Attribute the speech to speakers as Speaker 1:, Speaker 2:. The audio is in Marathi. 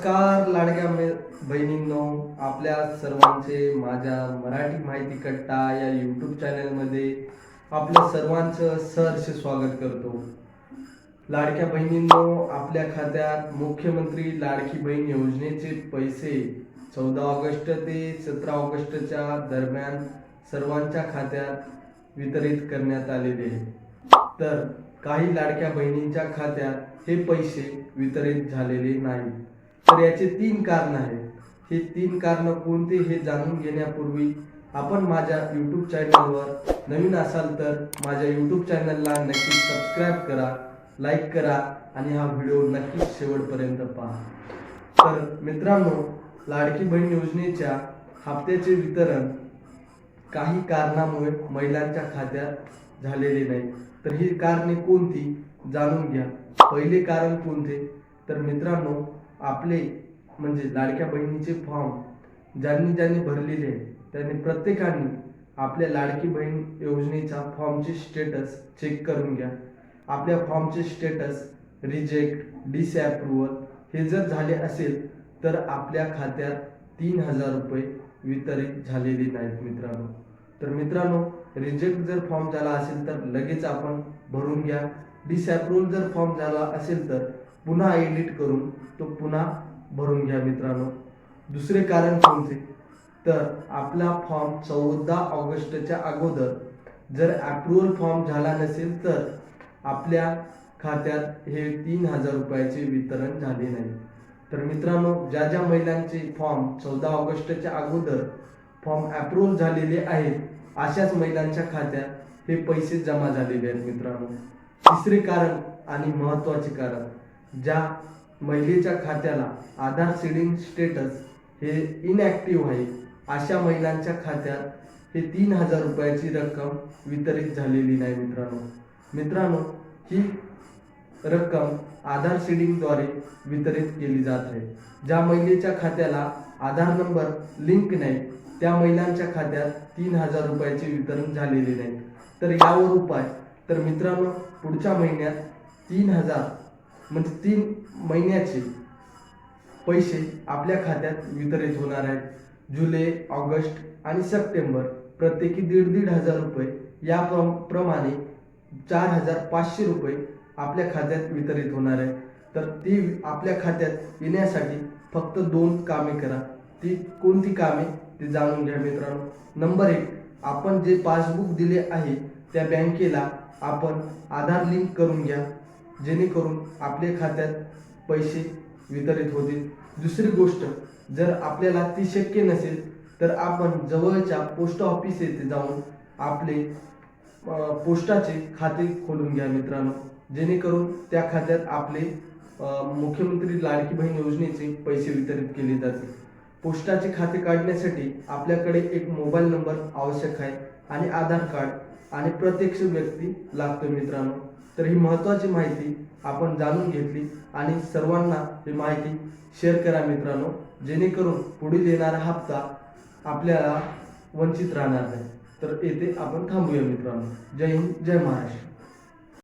Speaker 1: नमस्कार लाडक्या बहिणींनो. आपल्या सर्वांचे माझ्या मराठी माहिती कट्टा या यूट्यूब चॅनलमध्ये आपल्या सर्वांचं सहर्ष स्वागत करतो. लाडक्या बहिणींनो आपल्या खात्यात मुख्यमंत्री लाडकी बहीण योजनेचे पैसे चौदा ऑगस्ट ते सतरा ऑगस्टच्या दरम्यान सर्वांच्या खात्यात वितरित करण्यात आलेले तर काही लाडक्या बहिणींच्या खात्यात हे पैसे वितरित झालेले नाही तर याचे तीन कारण आहेत. हे तीन कारण कोणते हे जाणून घेण्यापूर्वी आपण माझ्या यूट्यूब चॅनलवर नवीन असाल तर माझ्या यूट्यूब चॅनलला नक्की सबस्क्राईब करा लाईक करा आणि हा व्हिडिओ नक्कीच शेवटपर्यंत पहा. तर मित्रांनो लाडकी बहीण योजनेच्या हप्त्याचे वितरण काही कारणामुळे महिलांच्या खात्यात झालेले नाही. तर ही कारणे कोणती? जाणून घ्या. पहिले कारण कोणते? तर मित्रांनो आपले म्हणजे लाडक्या बहिणीचे फॉर्म ज्यांनी ज्यांनी भरलेले आहे त्यांनी प्रत्येकाने आपल्या लाडकी बहीण योजनेचा फॉर्मचे स्टेटस चेक करून घ्या. आपल्या फॉर्मचे स्टेटस रिजेक्ट डिसअप्रुव्हल हे जर झाले असेल तर आपल्या खात्यात तीन हजार रुपये वितरित झालेले नाहीत मित्रांनो. तर मित्रांनो रिजेक्ट जर फॉर्म झाला असेल तर लगेच आपण भरून घ्या. डिसअप्रुव्हल जर फॉर्म झाला असेल तर पुन्हा एडिट करून तो पुन्हा भरून घ्या मित्रांनो. दुसरे कारण कोणते? तर आपला फॉर्म चौदा ऑगस्टच्या अगोदर जर अप्रुव्हल फॉर्म झाला नसेल तर आपल्या खात्यात हे तीन हजार रुपयाचे वितरण झाले नाही. तर मित्रांनो ज्या ज्या महिलांचे फॉर्म चौदा ऑगस्टच्या अगोदर फॉर्म अप्रुव्हल झालेले आहेत अशाच महिलांच्या खात्यात हे पैसे जमा झालेले आहेत मित्रांनो. तिसरे कारण आणि महत्त्वाचे कारण. ज्या महिलेच्या खात्याला आधार सीडिंग स्टेटस हे इनॅक्टिव्ह आहे अशा महिलांच्या खात्यात हे तीन हजार रुपयाची रक्कम वितरित झालेली नाही मित्रांनो. मित्रांनो ही रक्कम आधार सीडिंगद्वारे वितरित केली जात आहे. ज्या महिलेच्या खात्याला आधार नंबर लिंक नाही त्या महिलांच्या खात्यात तीन हजार रुपयाचे वितरण झालेले नाही. तर यावर उपाय. तर मित्रांनो पुढच्या महिन्यात तीन हजार म्हणजे तीन महिन्याचे पैसे आपल्या खात्यात वितरित होणार आहेत. जुलै ऑगस्ट आणि सप्टेंबर प्रत्येकी दीड दीड हजार रुपये या प्र प्रमाणे चार हजार पाचशे रुपये आपल्या खात्यात वितरित होणार आहे तर ती आपल्या खात्यात येण्यासाठी फक्त दोन कामे करा. ती कोणती कामे? ते जाणून घ्या मित्रांनो. नंबर एक आपण जे पासबुक दिले आहे त्या बँकेला आपण आधार लिंक करून घ्या. जेणेकरून आपल्या खात्यात पैसे वितरित होतील. दुसरी गोष्ट जर आपल्याला ती शक्य नसेल तर आपण जवळच्या पोस्ट ऑफिस येथे जाऊन आपले पोस्टाचे खाते खोलून घ्या मित्रांनो. जेणेकरून त्या खात्यात आपले मुख्यमंत्री लाडकी बहीण योजनेचे पैसे वितरित केले जातील. पोस्टाचे खाते काढण्यासाठी आपल्याकडे एक मोबाईल नंबर आवश्यक आहे आणि आधार कार्ड आणि प्रत्यक्ष व्यक्ती लागतो मित्रांनो. तर ही महत्त्वाची माहिती आपण जाणून घेतली आणि सर्वांना ही माहिती शेअर करा मित्रांनो. जेणेकरून पुढील येणारा हप्ता आपल्याला वंचित राहणार नाही. तर येथे आपण थांबूया मित्रांनो. जय हिंद जय महाराष्ट्र.